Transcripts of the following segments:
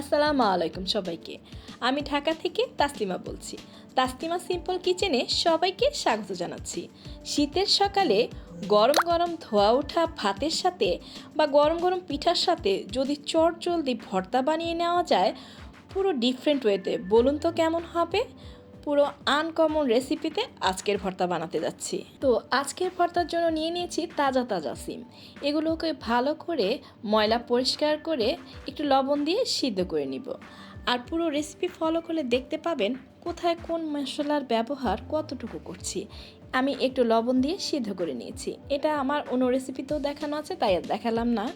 আসসালামু আলাইকুম সবাইকে। আমি ঢাকা থেকে তাসলিমা বলছি। তাসলিমা সিম্পল কিচেনে সবাইকে স্বাগত জানাচ্ছি। শীতের সকালে গরম গরম ধোয়া ওঠা ভাতের সাথে বা গরম গরম পিঠার সাথে যদি চট জলদি ভর্তা বানিয়ে নেওয়া যায়, পুরো ডিফারেন্ট ওয়েতে বলুন তো কেমন হবে? পুরো আনকমন রেসিপিতে আজকের ভর্তা বানাতে যাচ্ছি। তো আজকের ভর্তার জন্য নিয়ে নিয়েছি তাজা তাজা সিম। এগুলোকে ভালো করে ময়লা পরিষ্কার করে একটু লবণ দিয়ে সিদ্ধ করে নিব। আর পুরো রেসিপি ফলো করলে দেখতে পাবেন কোথায় কোন মশলার ব্যবহার কতটুকু করছি। আমি একটু লবণ দিয়ে সিদ্ধ করে নিয়েছি। এটা আমার অন্য রেসিপিতেও দেখানো আছে, তাই আর দেখালাম না।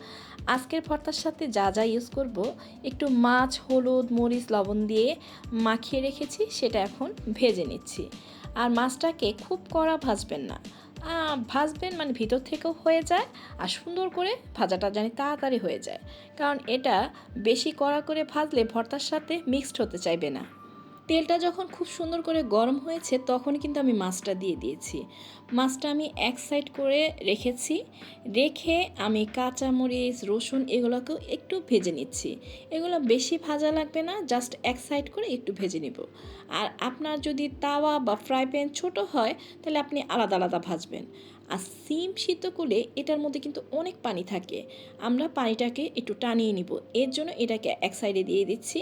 আজকের ভর্তার সাথে যা যা ইউজ করব, একটু মাছ, হলুদ, মরিচ, লবণ দিয়ে মাখিয়ে রেখেছি, সেটা এখন ভেজে নিচ্ছি। আর মাছটাকে খুব কড়া ভাজবেন না। ভাজবেন মানে ভিতর থেকেও হয়ে যায় আর সুন্দর করে ভাজাটা জানি তাড়াতাড়ি হয়ে যায়। কারণ এটা বেশি কড়া করে ভাজলে ভর্তার সাথে মিক্সড হতে চাইবে না। তেলটা যখন খুব সুন্দর করে গরম হয়েছে তখন কিন্তু আমি মাছটা দিয়ে দিয়েছি। মাছটা আমি এক সাইড করে রেখেছি, রেখে আমি কাঁচামরিচ, রসুন এগুলোকেও একটু ভেজে নিচ্ছি। এগুলো বেশি ভাজা লাগবে না, জাস্ট এক সাইড করে একটু ভেজে নিব। আর আপনার যদি তাওয়া বা ফ্রাই প্যান ছোট হয়, তাহলে আপনি আলাদা আলাদা ভাজবেন। আর সিম সিদ্ধ করলে এটার মধ্যে কিন্তু অনেক পানি থাকে। আমরা পানিটাকে একটু টানিয়ে নিব। এর জন্য এটাকে এক সাইডে দিয়ে দিচ্ছি।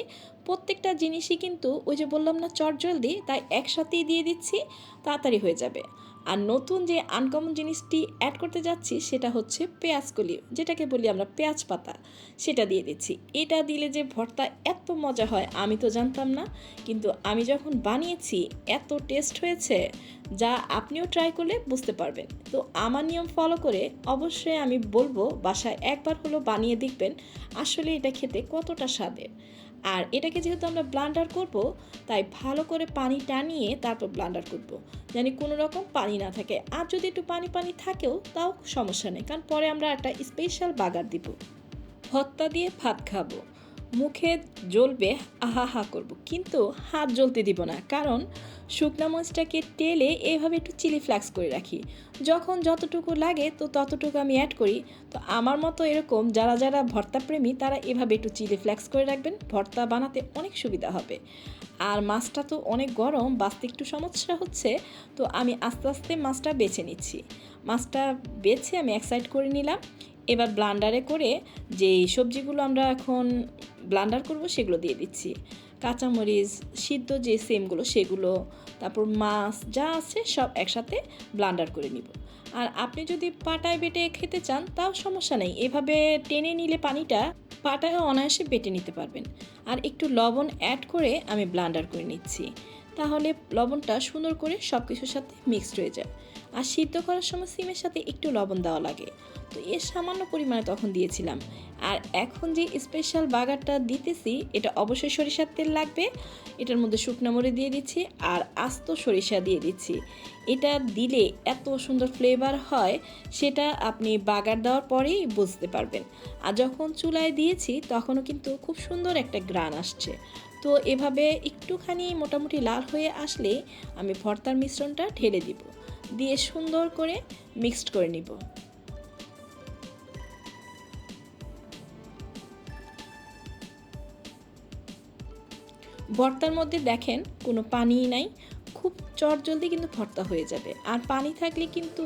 প্রত্যেকটা জিনিসই কিন্তু ওই যে বললাম না চট জলদি, তাই একসাথেই দিয়ে দিচ্ছি, তাড়াতাড়ি হয়ে যাবে। আর নতুন যে আনকমন জিনিসটি অ্যাড করতে যাচ্ছি, সেটা হচ্ছে পেঁয়াজ কলি, যেটাকে বলি আমরা পেঁয়াজ পাতা, সেটা দিয়ে দিচ্ছি। এটা দিলে যে ভর্তা এত মজা হয়, আমি তো জানতাম না। কিন্তু আমি যখন বানিয়েছি, এত টেস্ট হয়েছে, যা আপনিও ট্রাই করলে বুঝতে পারবেন। তো আমার নিয়ম ফলো করে অবশ্যই আমি বলব, বাসায় একবার হলো বানিয়ে দেখবেন, আসলে এটা খেতে কতটা স্বাদের। আর এটাকে যেহেতু আমরা ব্লান্ডার করব, তাই ভালো করে পানি টানিয়ে তারপর ব্লান্ডার করব। জানি কোনো রকম পানি না থাকে। আর যদি একটু পানি পানি থাকেও, তাও সমস্যা নেই। কারণ পরে আমরা একটা স্পেশাল বাগার দিব। ভত্তা দিয়ে ভাত খাব। মুখে জ্বলবে আহা হা করব। কিন্তু হাত জ্বলতে দিব না, কারণ শুকনো মরিচটাকে টেলে এভাবে একটু চিলি ফ্লাক্স করে রাখি। যখন যতটুকু লাগে, তো ততটুকু আমি অ্যাড করি। তো আমার মতো এরকম যারা যারা ভর্তা প্রেমী তারা এভাবে একটু চিলি ফ্লাক্স করে রাখবেন। ভর্তা বানাতে অনেক সুবিধা হবে। আর মাছটা তো অনেক গরম, বাঁচতে একটু সমস্যা হচ্ছে। তো আমি আস্তে আস্তে মাছটা বেছে নিচ্ছি। মাছটা বেছে আমি এক সাইড করে নিলাম। এবার ব্লান্ডারে করে যে সবজিগুলো আমরা এখন ব্লান্ডার করব সেগুলো দিয়ে দিচ্ছি। কাঁচামরিচ, সিদ্ধ যে সেমগুলো সেগুলো, তারপর মাছ যা আছে সব একসাথে ব্লান্ডার করে নিব। আর আপনি যদি পাটায় বেটে খেতে চান তাও সমস্যা নেই, এভাবে টেনে নিলে পানিটা পাটায় অনায়াসে বেটে নিতে পারবেন। আর একটু লবণ অ্যাড করে আমি ব্লান্ডার করে নিচ্ছি। তাহলে লবণটা সুন্দর করে সব কিছুর সাথে মিক্সড হয়ে যায়। আর সিদ্ধ করার সময় সিমের সাথে একটু লবণ দেওয়া লাগে। তো এর সামান্য পরিমাণে তখন দিয়েছিলাম। আর এখন যে স্পেশাল বাগারটা দিতেছি, এটা অবশ্যই সরিষার তেল লাগবে। এটার মধ্যে শুকনো মরিচ দিয়ে দিচ্ছি আর আস্ত সরিষা দিয়ে দিচ্ছি। এটা দিলে এত সুন্দর ফ্লেভার হয়, সেটা আপনি বাগার দেওয়ার পরেই বুঝতে পারবেন। আর যখন চুলায় দিয়েছি, তখনও কিন্তু খুব সুন্দর একটা গ্রান আসছে। তো এভাবে একটুখানি মোটামুটি লাল হয়ে আসলে আমি ভর্তার মিশ্রণটা ঢেলে দিব। দিয়ে সুন্দর করে মিক্সড করে নিব। ভর্তার মধ্যে দেখেন কোনো পানি নাই, খুব চট জলদি কিন্তু ভর্তা হয়ে যাবে। আর পানি থাকলে কিন্তু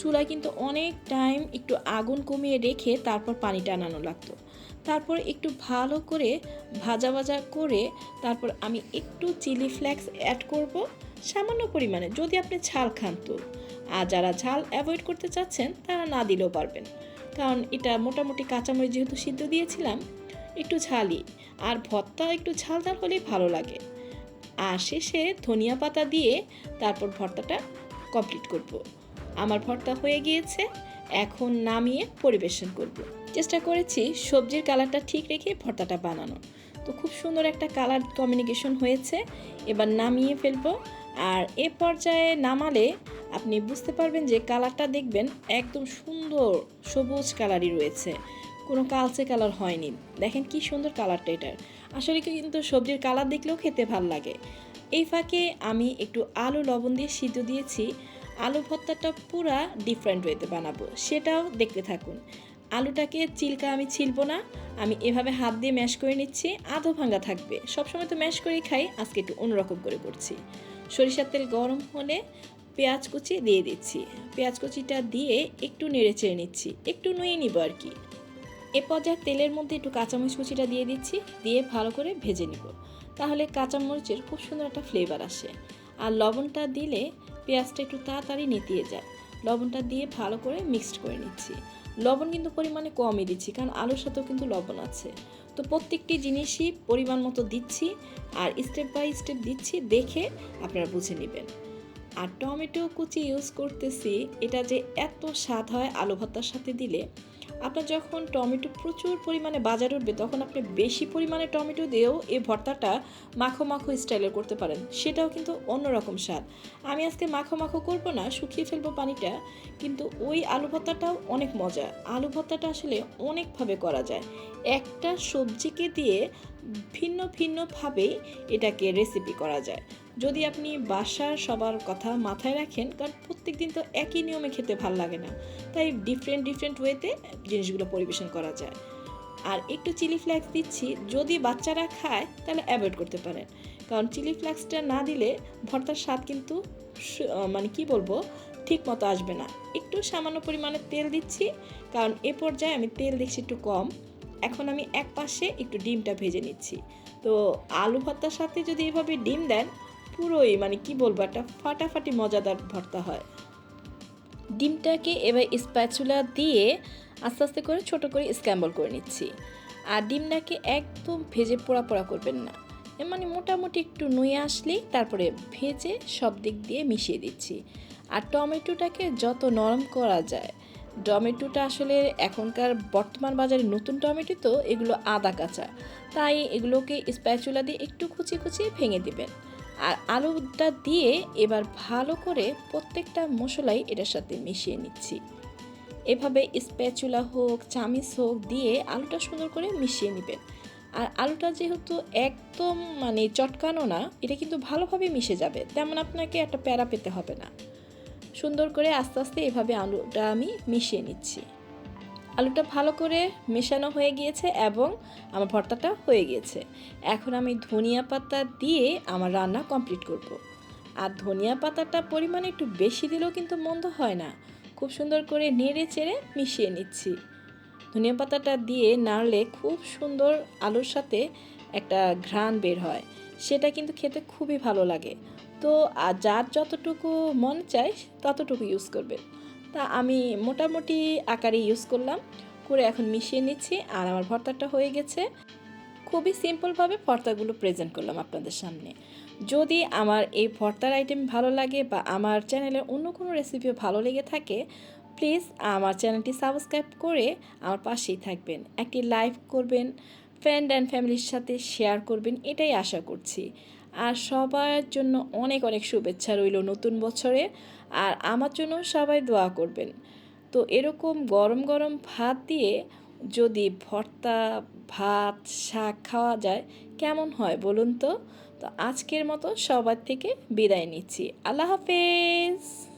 চুলায় কিন্তু অনেক টাইম একটু আগুন কমিয়ে রেখে তারপর পানি টানানো লাগতো। তারপর একটু ভালো করে ভাজা ভাজা করে তারপর আমি একটু চিলি ফ্লেক্স অ্যাড করব। সামান্য পরিমাণে যদি আপনি ঝাল খান তো। আর যারা ঝাল অ্যাভয়েড করতে চাচ্ছেন, তারা না দিলেও পারবেন। কারণ এটা মোটামুটি কাঁচামরিচ যেহেতু সিদ্ধ দিয়েছিলাম, একটু ঝালই। আর ভর্তা একটু ঝাল ঝাল হলেই ভালো লাগে। আর শেষে ধনিয়া পাতা দিয়ে তারপর ভর্তাটা কমপ্লিট করব। আমার ভর্তা হয়ে গিয়েছে, এখন নামিয়ে পরিবেশন করব। চেষ্টা করেছি সবজির কালারটা ঠিক রেখে ভর্তাটা বানানো তো খুব সুন্দর একটা কালার কমিউনিকেশন হয়েছে। এবার নামিয়ে ফেলব। আর এ পর্যায়ে নামালে আপনি বুঝতে পারবেন যে কালারটা দেখবেন একদম সুন্দর সবুজ কালারই রয়েছে। কোনো কালচে কালার হয়নি। দেখেন কি সুন্দর কালারটা এটার আসলে কিন্তু সবজির কালার দেখলেও খেতে ভালো লাগে। এই ফাঁকে আমি একটু আলু লবণ দিয়ে সিদ্ধ দিয়েছি। আলু ভর্তাটা পুরা ডিফারেন্ট ওয়েতে বানাবো। সেটাও দেখতে থাকুন। আলুটাকে চিলকা আমি ছিলবো না। আমি এভাবে হাত দিয়ে ম্যাশ করে নিচ্ছি। আধো ভাঙ্গা থাকবে। সবসময় তো ম্যাশ করেই খাই। আজকে একটু অন্যরকম করে করছি। সরিষার তেল গরম হলে পেঁয়াজ কুচি দিয়ে দিচ্ছি। পেঁয়াজ কুচিটা দিয়ে একটু নেড়ে চেড়ে নিচ্ছি। একটু নুয়ে নিব আর কি। এ পর্যায়ে তেলের মধ্যে একটু কাঁচামরিচ কুচিটা দিয়ে দিচ্ছি, দিয়ে ভালো করে ভেজে নিব। তাহলে কাঁচামরিচের খুব সুন্দর একটা ফ্লেভার আসে। আর লবণটা দিলে পেঁয়াজটা একটু তাড়াতাড়ি নেতিয়ে যায়। লবণটা দিয়ে ভালো করে মিক্সড করে নিচ্ছি। লবণ কিন্তু পরিমাণে কমই দিচ্ছি, কারণ আলুর সাথেও কিন্তু লবণ আছে। তো প্রত্যেকটি জিনিসই পরিমাণ মতো দিচ্ছি আর স্টেপ বাই স্টেপ দিচ্ছি, দেখে আপনারা বুঝে নেবেন। আর টমেটো কুচি ইউজ করতেছি, এটা যে এত স্বাদ হয় আলু ভর্তার সাথে দিলে। আপনার যখন টমেটো প্রচুর পরিমাণে বাজার উঠবে, তখন আপনি বেশি পরিমাণে টমেটো দিয়েও এই ভর্তাটা মাখো মাখো স্টাইলের করতে পারেন। সেটাও কিন্তু অন্যরকম স্বাদ। আমি আজকে মাখো মাখো করব না, শুকিয়ে ফেলব পানিটা, কিন্তু ওই আলু ভর্তাটাও অনেক মজা। আলু ভর্তাটা আসলে অনেকভাবে করা যায়। একটা সবজিকে দিয়ে ভিন্ন ভিন্নভাবেই এটাকে রেসিপি করা যায়। যদি আপনি বাসার সবার কথা মাথায় রাখেন, কারণ প্রত্যেক দিন তো একই নিয়মে খেতে ভালো লাগে না। তাই ডিফারেন্ট ডিফারেন্ট ওয়েতে জিনিসগুলো পরিবেশন করা যায়। আর একটু চিলি ফ্লেক্স দিচ্ছি, যদি বাচ্চারা খায়, তাহলে অ্যাভয়েড করতে পারেন। কারণ চিলি ফ্লেক্সটা না দিলে ভর্তার স্বাদ কিন্তু মানে কি বলব ঠিক মতো আসবে না। একটু সামান্য পরিমাণে তেল দিচ্ছি, কারণ এ পর্যায়ে আমি তেল দেখছি একটু কম। এখন আমি এক পাশে একটু ডিমটা ভেজে নিচ্ছি। তো আলু ভর্তার সাথে যদি এভাবে ডিম দেন পুরোই মানে কি বলব, একটা ফাটাফাটি মজাদার ভর্তা হয়। ডিমটাকে এবার স্প্যাচুলা দিয়ে আস্তে আস্তে করে ছোট করে স্ক্যাম্বল করে নিচ্ছি। আর ডিমটাকে একদম ভেজে পোড়া পোড়া করবেন না। মানে মোটামুটি একটু নুয়ে আসলেই তারপরে ভেজে সব দিক দিয়ে মিশিয়ে দিচ্ছি। আর টমেটোটাকে যত নরম করা যায়, টমেটোটা আসলে এখনকার বর্তমান বাজারে নতুন টমেটো তো, এগুলো আদা কাঁচা। তাই এগুলোকে স্প্যাচুলা দিয়ে একটু কুচি কুচিয়ে ভেঙে দিবেন। আর আলুটা দিয়ে এবার ভালো করে প্রত্যেকটা মশলাই এটার সাথে মিশিয়ে নিচ্ছি। এভাবে স্প্যাচুলা হোক, চামিচ হোক দিয়ে আলুটা সুন্দর করে মিশিয়ে নেবেন। আর আলুটা যেহেতু একদম মানে চটকানো না, এটা কিন্তু ভালোভাবে মিশে যাবে, তেমন আপনাকে একটা প্যারা পেতে হবে না। সুন্দর করে আস্তে আস্তে এভাবে আলুটা আমি মিশিয়ে নিচ্ছি। আলুটা ভালো করে মেশানো হয়ে গিয়েছে এবং আমার ভর্তাটা হয়ে গিয়েছে। এখন আমি ধনিয়া পাতা দিয়ে আমার রান্না কমপ্লিট করব। আর ধনিয়া পাতাটা পরিমাণে একটু বেশি দিলেও কিন্তু মন্দ হয় না। খুব সুন্দর করে নেড়ে চেড়ে মিশিয়ে নিচ্ছি। ধনিয়া পাতাটা দিয়ে নাড়লে খুব সুন্দর আলুর সাথে একটা ঘ্রাণ বের হয়। সেটা কিন্তু খেতে খুবই ভালো লাগে। তো যার যতটুকু মন চায়, ততটুকু ইউজ করবে। তা আমি মোটামুটি আকারে ইউজ করলাম। করে এখন মিশিয়ে নিচ্ছি আর আমার ভর্তাটা হয়ে গেছে। খুবই সিম্পলভাবে ভর্তাগুলো প্রেজেন্ট করলাম আপনাদের সামনে। যদি আমার এই ভর্তার আইটেম ভালো লাগে বা আমার চ্যানেলের অন্য কোনো রেসিপিও ভালো লেগে থাকে প্লিজ আমার চ্যানেলটি সাবস্ক্রাইব করে আমার পাশেই থাকবেন। একটি লাইভ করবেন ফ্রেন্ড অ্যান্ড ফ্যামিলির সাথে শেয়ার করবেন, এটাই আশা করছি। আর সবার জন্য অনেক অনেক শুভেচ্ছা রইল নতুন বছরে। আর আমার জন্য সবাই দোয়া করবেন। তো এরকম গরম গরম ভাত দিয়ে যদি ভর্তা, ভাত, শাক খাওয়া যায়, কেমন হয় বলুন তো? তো আজকের মতো সবার থেকে বিদায় নিচ্ছি। আল্লাহ হাফেজ!